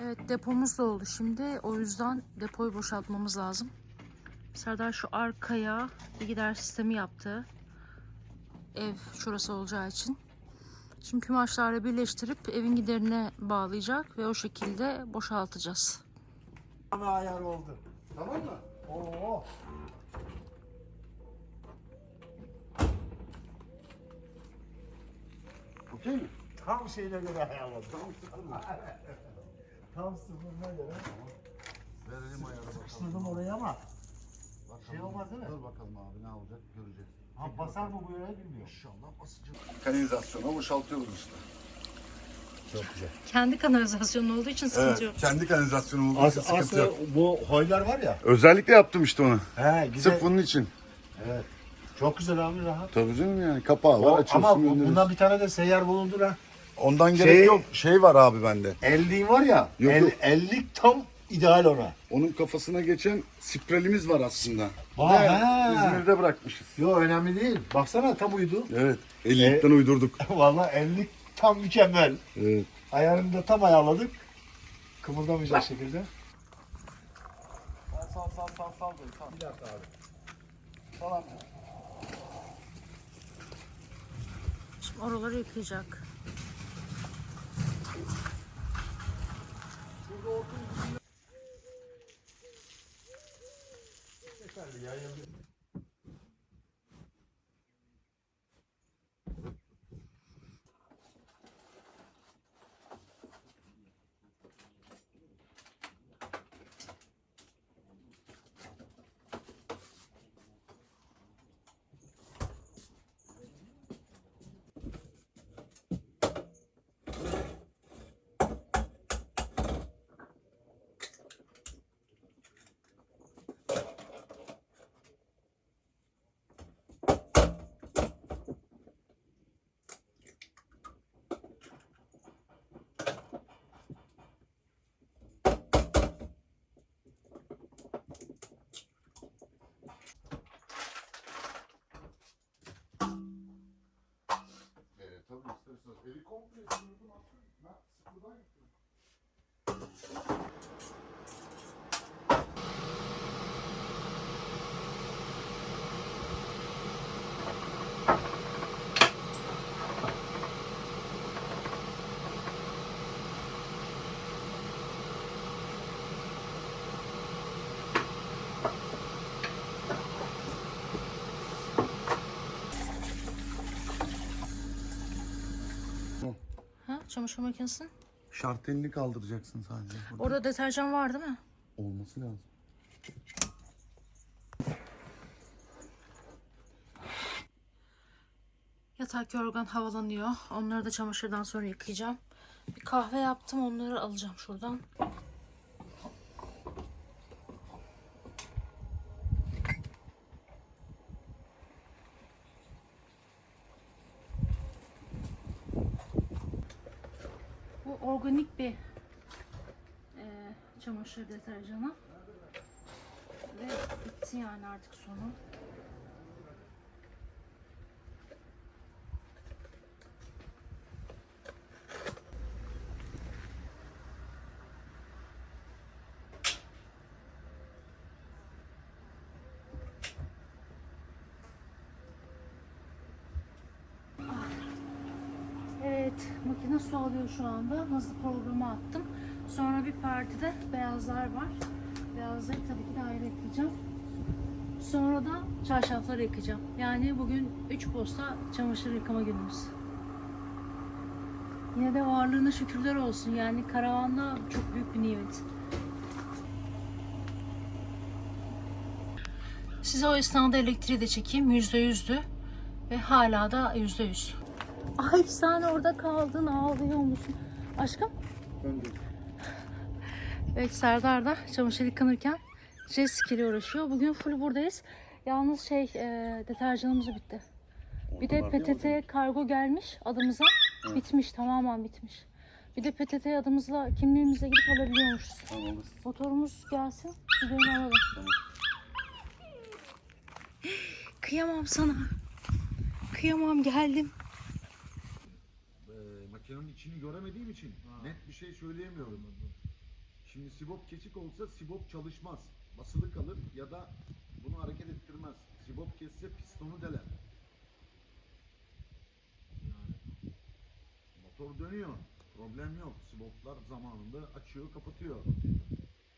Evet depomuz doldu şimdi. O yüzden depoyu boşaltmamız lazım. Serdar şu arkaya bir gider sistemi yaptı. Ev şurası olacağı için. Şimdi kumaşlarla birleştirip evin giderine bağlayacak ve o şekilde boşaltacağız. Ana ayar oldu. Tamam mı? Oo. Okey mi? Tam şeyine göre sıfırına. Tam sıfırına göre. Verelim ayarı bakalım. Sıkıştırdım oraya ama. Bakalım. Şey olmaz değil mi? Dur bakalım abi ne olacak göreceğiz. Ha, basar mı bu yere bilmiyorum. İnşallah basacak. Kanalizasyona boşaltıyoruz işte. Çok güzel. Kendi kanalizasyonu olduğu için sıkıntı yok. kendi kanalizasyonu olduğu As için sıkıntı aslında yok. bu hoylar var ya. Özellikle yaptım işte onu. He güzel. Sırf bunun için. Evet. Çok güzel abi rahat. Tabii canım yani kapağı var O- açıyorsun. ama bu- gönderiyorsun. bundan bir tane de seyyar bulundur ha. Ondan gerek Şey- yok. Şey var abi bende. Elliğin var ya. Yok, el, yok. ellik tam ideal ona. Onun kafasına geçen sprelimiz var aslında. Aa, Ne? he. İzmir'de bırakmışız. Yo önemli değil. Baksana tam uydu. Evet. 50'likten uydurduk. Vallahi ellik tam mükemmel. Evet. Ayarını da tam ayarladık. Kımıldamayacak şekilde. Sal sal sal sal sal. Bir dakika abi. Sal Şimdi oraları yıkayacak. Evet tabii isterseniz. Evi komple attım. Ben sıfırdan gittim. Çamaşır makinesi. Şartelini kaldıracaksın sadece. Burada. Orada deterjan var değil mi? Olması lazım. Yatak yorgan havalanıyor. Onları da çamaşırdan sonra yıkayacağım. Bir kahve yaptım onları alacağım şuradan. Bu organik bir eee, çamaşır deterjanı. Ve bitti yani artık sonu. Evet, makine su alıyor şu anda. Hızlı programı attım. Sonra bir partide beyazlar var. Beyazları tabii ki de ayrı yıkayacağım. Sonra da çarşafları yıkayacağım. Yani bugün 3 posta çamaşır yıkama günümüz. Yine de varlığına şükürler olsun. Yani karavanda çok büyük bir nimet. Size o esnada elektriği de çekeyim. Yüzde yüzdü. Ve hala da yüzde yüz. Ay sen orada kaldın ağlıyor musun? Aşkım? Evet Serdar da çamaşır yıkanırken jet ski ile uğraşıyor. Bugün full buradayız. Yalnız şey e, deterjanımız bitti. Bir de PTT kargo gelmiş adımıza. Bitmiş tamamen bitmiş. Bir de PTT adımızla kimliğimizle gidip alabiliyormuşuz. Tamam. Motorumuz gelsin. Gidelim alalım. Kıyamam sana. Kıyamam geldim. Ee, makinenin içini göremediğim için net bir şey söyleyemiyorum. Şimdi sibop kesik olsa sibop çalışmaz. Basılı kalır ya da bunu hareket ettirmez. Sibop kesse pistonu deler. Motor dönüyor. Problem yok. Siboplar zamanında açıyor, kapatıyor.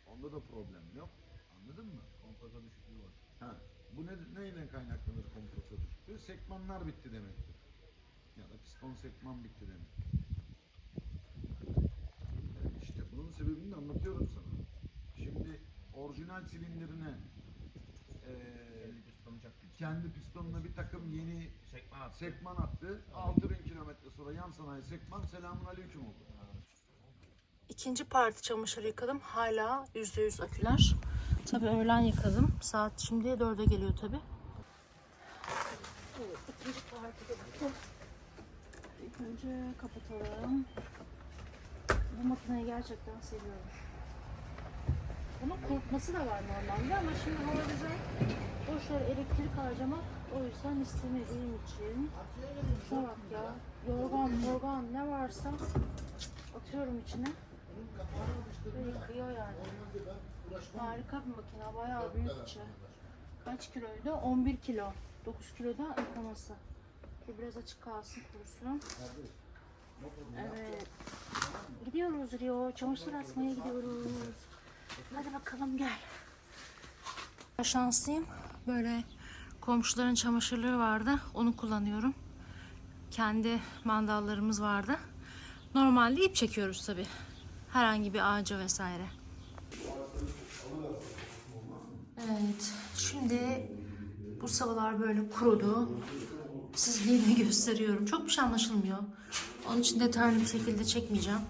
Onda da problem yok. Anladın mı? Kompresa düşüklüğü var. Ha. Bu ne, neyle kaynaklanır kompresa düşüklüğü? Sekmanlar bitti demektir. Ya da piston sekman bitti demektir. İşte bunun sebebini de anlatıyorum sana. Şimdi orijinal silindirine eee kendi pistonuna bir takım yeni Sekman at. sekman attı. 6000 kilometre sonra yan sanayi sekman selamun aleyküm oldu. İkinci parti çamaşır yıkadım. Hala %100 aküler. Tabii öğlen yıkadım. Saat şimdi 4'e geliyor tabii. Evet, ikinci parti de bitti. İlk önce kapatalım. Bu makineyi gerçekten seviyorum. Bunun kurutması da var normalde ama şimdi hava güzel. Boş elektrik harcamak o yüzden istemediğim için. Bak ya. Yorgan, yorgan ne varsa atıyorum içine. Ve yıkıyor yani. Harika bir makine. Bayağı büyük içi. Kaç kiloydu? 11 kilo. 9 kilo da yıkaması. Biraz açık kalsın kurusun. Evet. Gidiyoruz Rio. Çamaşır asmaya gidiyoruz. Hadi bakalım gel. Şanslıyım. Böyle komşuların çamaşırları vardı. Onu kullanıyorum. Kendi mandallarımız vardı. Normalde ip çekiyoruz tabi. Herhangi bir ağaca vesaire. Evet. Şimdi bu sıvalar böyle kurudu. Sizliğini gösteriyorum. Çok bir şey anlaşılmıyor. Onun için detaylı bir şekilde çekmeyeceğim.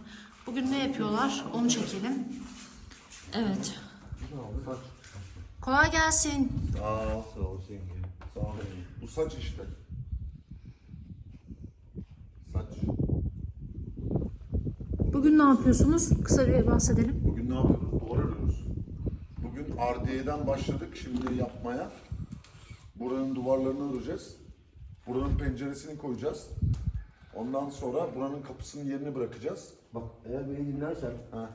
Bugün ne yapıyorlar? Onu çekelim. Evet. Kolay gelsin. Sağ ol, sağ ol Sağ ol. Bu saç işte. Saç. Bugün ne yapıyorsunuz? Kısa bir bahsedelim. Bugün ne yapıyoruz? Duvar örüyoruz. Bugün RD'den başladık şimdi yapmaya. Buranın duvarlarını öreceğiz. Buranın penceresini koyacağız. Ondan sonra buranın kapısının yerini bırakacağız. Bak eğer beni dinlersen Ha.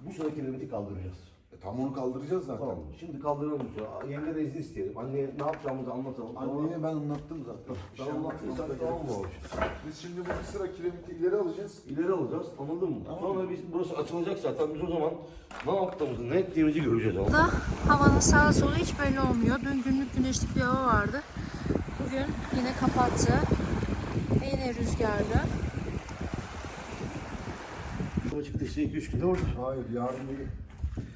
bu sonraki nöbeti kaldıracağız. E, tam onu kaldıracağız zaten. Tamam mı? Şimdi kaldıralım bu sonra. Yenge de izni isteyelim. Anneye ne yapacağımızı anlatalım. Anneye ben anlattım zaten. Bir şey anlattıysan anlatmam tamam mı gerek. abi? Biz şimdi bu bir sıra kiremiti ileri alacağız. İleri alacağız anladın mı? Sonra biz burası açılacak zaten biz o zaman ne yaptığımızı ne ettiğimizi göreceğiz ama. Da havanın sağa solu hiç belli olmuyor. Dün günlük güneşlik bir hava vardı. Bugün yine kapattı. Yine rüzgarlı. Ama çıktı işte 2-3 günde orada. Hayır yarın bir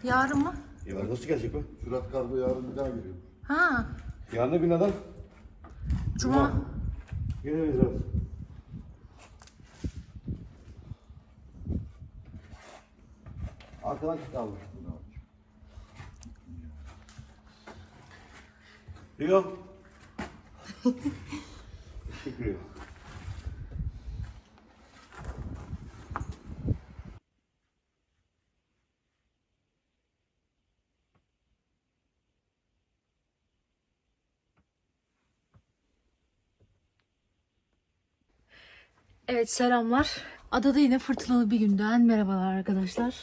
Yarın mı? Ya nasıl gelecek be? Fırat Kargo yarın bir daha geliyor. Ha, Yarın ne günlerden? cuma. Gelemeyiz biraz. Arkadan çıktı abi. Rio. Teşekkür ederim. Evet selamlar. Adada yine fırtınalı bir günden merhabalar arkadaşlar.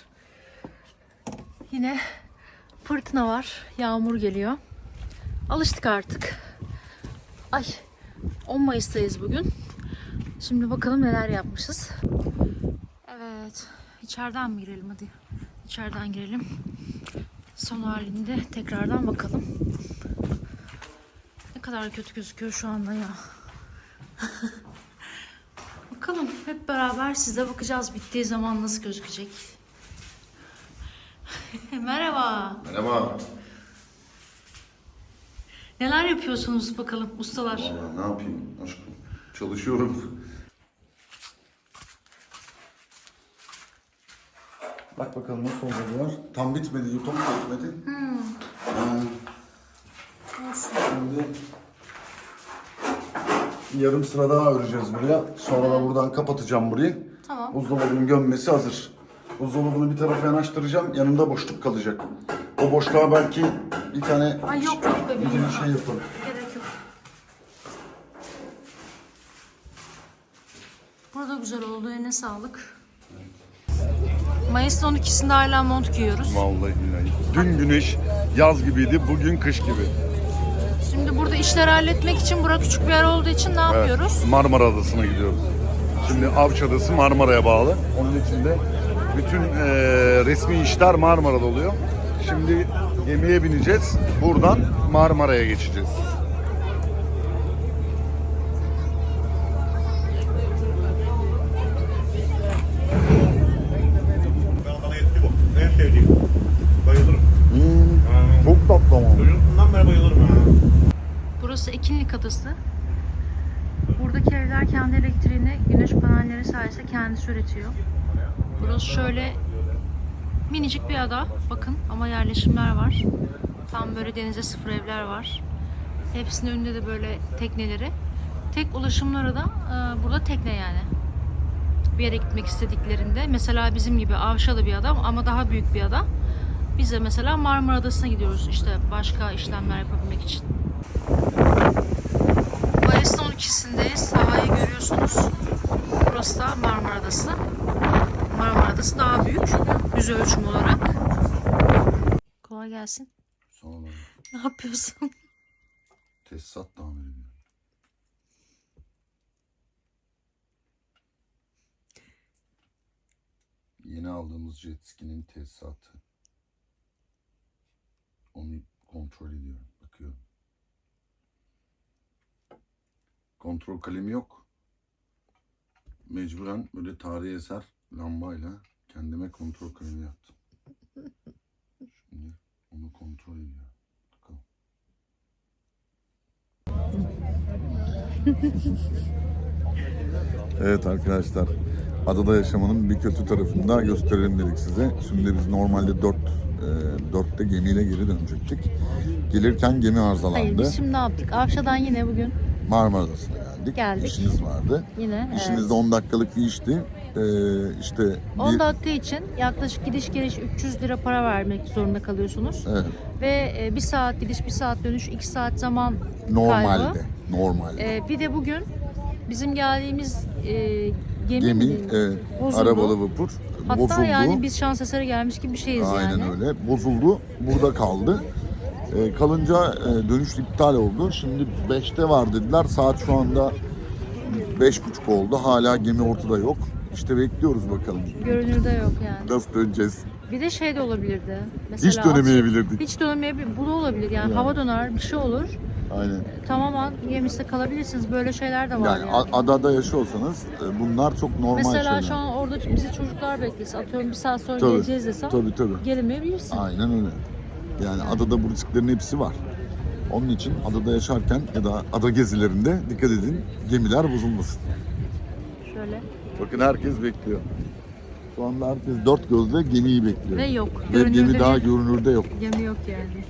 Yine fırtına var. Yağmur geliyor. Alıştık artık. Ay 10 Mayıs'tayız bugün. Şimdi bakalım neler yapmışız. Evet. içeriden mi girelim hadi. İçeriden girelim. Son halinde tekrardan bakalım. Ne kadar kötü gözüküyor şu anda ya. Bakalım hep beraber size bakacağız bittiği zaman nasıl gözükecek. Merhaba. Merhaba. Neler yapıyorsunuz bakalım ustalar? Vallahi ne yapayım aşkım? Çalışıyorum. Bak bakalım nasıl var. Tam bitmedi, yutam da bitmedi. Ee, Olsun. şimdi yarım sıra daha öreceğiz buraya. Sonra da buradan kapatacağım burayı. Tamam. Buzdolabının gömmesi hazır. Buzdolabını bir tarafa yanaştıracağım. Yanında boşluk kalacak. O boşluğa belki bir tane Ay yok yok bebeğim. bir şey yapalım. Gerek yok. Burada güzel oldu. Eline sağlık. Mayıs'ın 12'sinde hala mont giyiyoruz. Vallahi billahi. Dün güneş yaz gibiydi, bugün kış gibi. Şimdi burada işleri halletmek için bura küçük bir yer olduğu için ne yapıyoruz? Evet, Marmara Adası'na gidiyoruz. Şimdi Avş Adası Marmara'ya bağlı. Onun için de bütün eee, resmi işler Marmara'da oluyor. Şimdi gemiye bineceğiz. Buradan Marmara'ya geçeceğiz. Adası. Buradaki evler kendi elektriğini güneş panelleri sayesinde kendisi üretiyor. Burası şöyle minicik bir ada. Bakın ama yerleşimler var. Tam böyle denize sıfır evler var. Hepsinin önünde de böyle tekneleri. Tek ulaşımları da e, burada tekne yani. Bir yere gitmek istediklerinde mesela bizim gibi Avşalı bir adam ama daha büyük bir ada. Biz de mesela Marmara Adası'na gidiyoruz işte başka işlemler yapabilmek için. 12'sindeyiz. Havayı görüyorsunuz. Burası da Marmara Adası. Marmara Adası daha büyük. Yüz ölçüm olarak. Kolay gelsin. Sağ olun. Ne yapıyorsun? Tesisat tamir ediyor. Yeni aldığımız jet ski'nin tesisatı. Onu kontrol ediyorum, Kontrol kalemi yok. Mecburen böyle tarihi eser lambayla kendime kontrol kalemi yaptım. Şimdi onu kontrol. Bakalım. Evet arkadaşlar. Adada yaşamanın bir kötü tarafını da gösterelim dedik size. Şimdi biz normalde 4 e, 4'te gemiyle geri dönecektik. Gelirken gemi arızalandı. Hayır biz şimdi ne yaptık? Avşa'dan yine bugün Marmara Adası'na geldik. Geldik. İşimiz vardı. yine İşimiz evet. de 10 dakikalık bir işti. Ee, işte 10 bir, dakika için yaklaşık gidiş geliş 300 lira para vermek zorunda kalıyorsunuz. evet, Ve e, bir saat gidiş, bir saat dönüş, 2 saat zaman normalde. kaybı. Normalde. E, bir de bugün bizim geldiğimiz e, gemi, Gemi, mi? e, Bozuldu. arabalı vapur Hatta bozuldu. yani biz şans eseri gelmiş gibi bir şeyiz Aynen yani. öyle. Bozuldu. Burada kaldı. Ee, kalınca e, dönüş iptal oldu. Şimdi 5'te var dediler. Saat şu anda 5.30 oldu. Hala gemi ortada yok. İşte bekliyoruz bakalım. Görünürde yok yani. Nasıl döneceğiz? Bir de şey de olabilirdi. Mesela Hiç dönemeyebilirdik. Hiç dönemeyebilir. Bu da olabilir. Yani Yani. hava döner, bir şey olur. Aynen. Tamamen gemiste kalabilirsiniz. Böyle şeyler de var Yani yani. adada yaşıyorsanız e, bunlar çok normal Mesela şeyler. şu an orada bizi çocuklar beklese, atıyorum bir saat sonra Tabii, geleceğiz desem Tabii tabii. gelemeyebilirsin. Aynen öyle. Yani adada bu risklerin hepsi var. Onun için adada yaşarken ya da ada gezilerinde dikkat edin gemiler bozulmasın. Şöyle. Bakın herkes bekliyor. Şu anda herkes dört gözle gemiyi bekliyor. Ve yok. Ve gemi daha görünürde yok. gemi yok yani.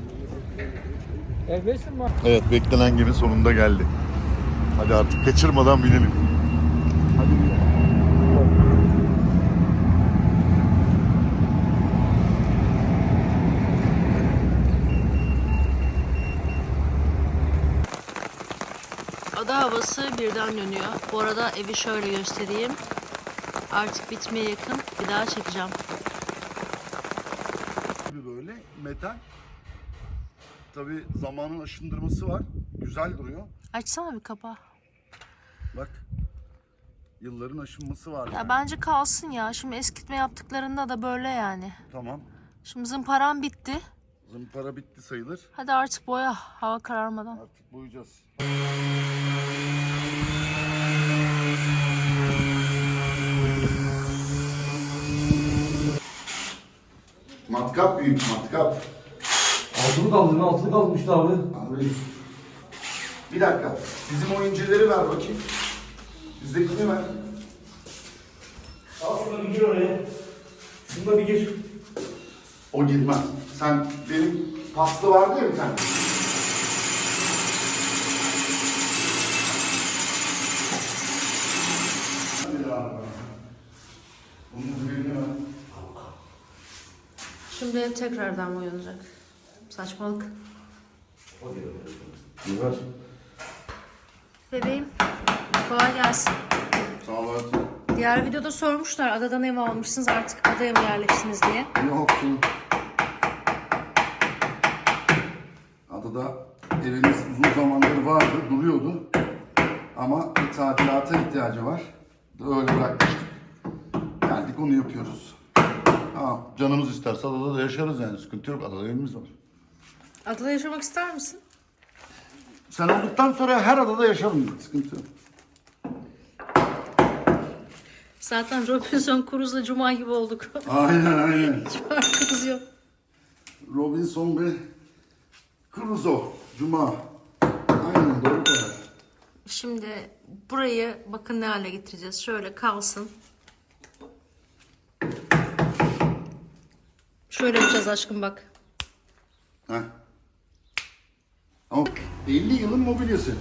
Evet beklenen gemi sonunda geldi. Hadi artık kaçırmadan binelim. Hadi Ada havası birden dönüyor. Bu arada evi şöyle göstereyim. Artık bitmeye yakın. Bir daha çekeceğim. böyle metal. Tabi zamanın aşındırması var. Güzel duruyor. Açsana bir kapağı. Bak. Yılların aşınması var. Ya yani. bence kalsın ya. Şimdi eskitme yaptıklarında da böyle yani. Tamam. Şimdi zımparam bitti. Zımpara bitti sayılır. Hadi artık boya hava kararmadan. Artık boyayacağız. Matkap büyük matkap. Altılı kaldı, altılı kalmıştı abi. Abi. Bir dakika. Bizim o incileri ver bakayım. Bizdekini ver. Al şunu bir gir oraya. Şunu da bir gir. O girmez. Sen benim pasta vardı ya bir tane. Hadi ya. Bunun birini ver. Ev tekrardan boyanacak. Saçmalık. Ver. Bebeğim kolay gelsin. Sağ ol hayatım. Diğer videoda sormuşlar adadan ev almışsınız artık adaya mı yerleştiniz diye. Yok. Adada evimiz uzun zamandır vardı, duruyordu. Ama bir tadilata ihtiyacı var. Öyle bırakmıştık. Geldik onu yapıyoruz. Ha, canımız isterse adada da yaşarız yani sıkıntı yok. Adada evimiz var. Adada yaşamak ister misin? Sen olduktan sonra her adada yaşarım. Sıkıntı yok. Zaten Robinson Crusoe'la Cuma gibi olduk. Aynen aynen. Hiç farkımız yok. Robinson ve Crusoe. Cuma. Aynen doğru karar. Şimdi burayı bakın ne hale getireceğiz. Şöyle kalsın. Şöyle yapacağız aşkım bak. Heh. Ama 50 yılın mobilyası.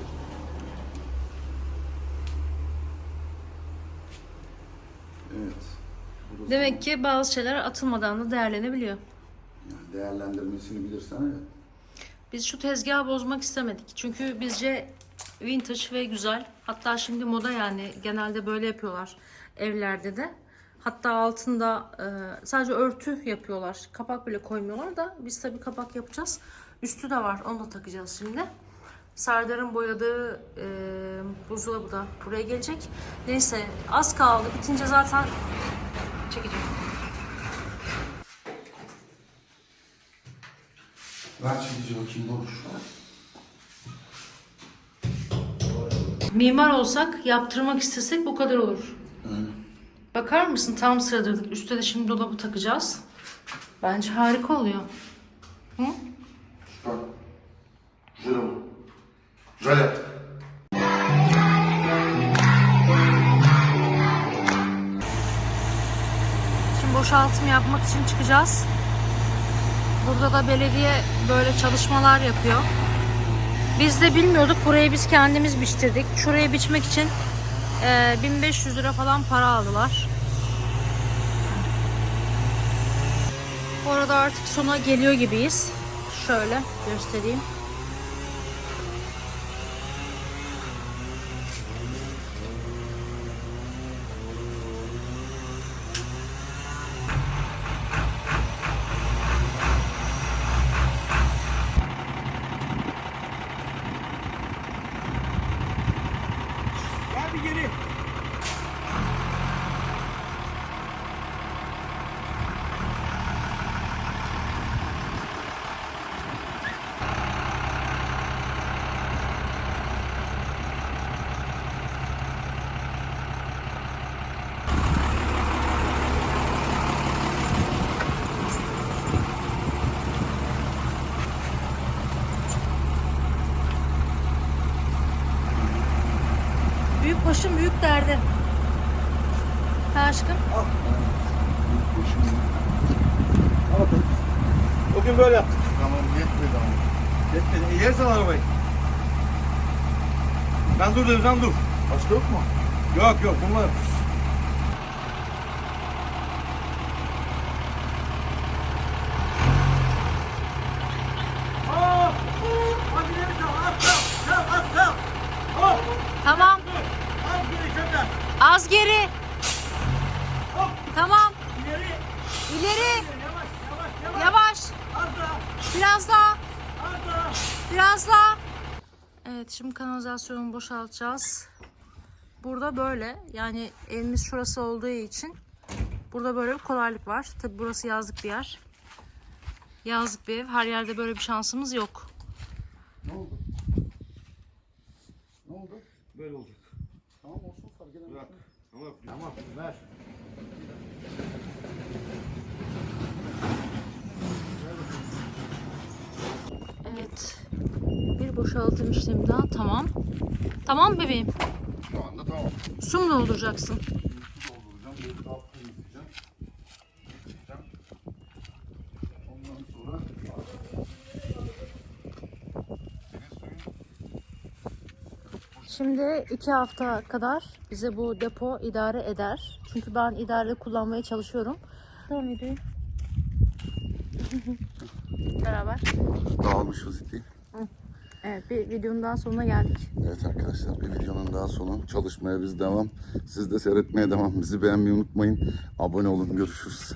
Evet. Burası Demek ki bazı şeyler atılmadan da değerlenebiliyor. yani değerlendirmesini bilirsen evet. Biz şu tezgahı bozmak istemedik. Çünkü bizce vintage ve güzel. Hatta şimdi moda yani genelde böyle yapıyorlar evlerde de. Hatta altında e, sadece örtü yapıyorlar. Kapak bile koymuyorlar da biz tabii kapak yapacağız. Üstü de var. Onu da takacağız şimdi. Serdar'ın boyadığı e, buzdolabı da buraya gelecek. Neyse az kaldı. Bitince zaten çekeceğim. Ver çekici bakayım Boruş. Mimar olsak yaptırmak istesek bu kadar olur. Bakar mısın tam sıradırdık. Üste de şimdi dolabı takacağız. Bence harika oluyor. Bak. Güzel oldu. Güzel. Şimdi boşaltım yapmak için çıkacağız. Burada da belediye böyle çalışmalar yapıyor. Biz de bilmiyorduk. Burayı biz kendimiz biçtirdik. Şurayı biçmek için eee, 1500 lira falan para aldılar. Bu arada artık sona geliyor gibiyiz. Şöyle göstereyim. Hadi geri. Büyük başım büyük derdi. Ha aşkım? Bugün böyle yaptık. Tamam yetmedi ama. Yetmedi. Yersen arabayı. Ben dur dedim sen dur. Başka yok mu? Yok yok bunlar. Aa! Hadi geri tamam. Tamam tamam tamam. Hop! Tamam. Az geri kökler. Az geri. Hop! Tamam. İleri. İleri. Yavaş yavaş yavaş. Yavaş. Az daha. Biraz daha. Az daha. Biraz daha. Evet şimdi kanalizasyonu boşaltacağız. Burada böyle yani evimiz şurası olduğu için burada böyle bir kolaylık var. Tabi burası yazlık bir yer. Yazlık bir ev. Her yerde böyle bir şansımız yok. Ne oldu? Ne oldu? Böyle olacak. Tamam olsun fark edemez. Bırak. Tamam. Tamam. Ver. Evet. Bir boşaltım işlemi daha tamam. Tamam bebeğim. Şu anda tamam. Su mu dolduracaksın? Dolduracağım. Bir daha temizleyeceğim. Geçeceğim. Ondan sonra Şimdi iki hafta kadar bize bu depo idare eder. Çünkü ben idareli kullanmaya çalışıyorum. Tamam videoyu. Beraber. dağılmış vaziyetteyim. Evet bir videonun daha sonuna geldik. Evet arkadaşlar bir videonun daha sonu. Çalışmaya biz devam. Siz de seyretmeye devam. Bizi beğenmeyi unutmayın. Abone olun. Görüşürüz.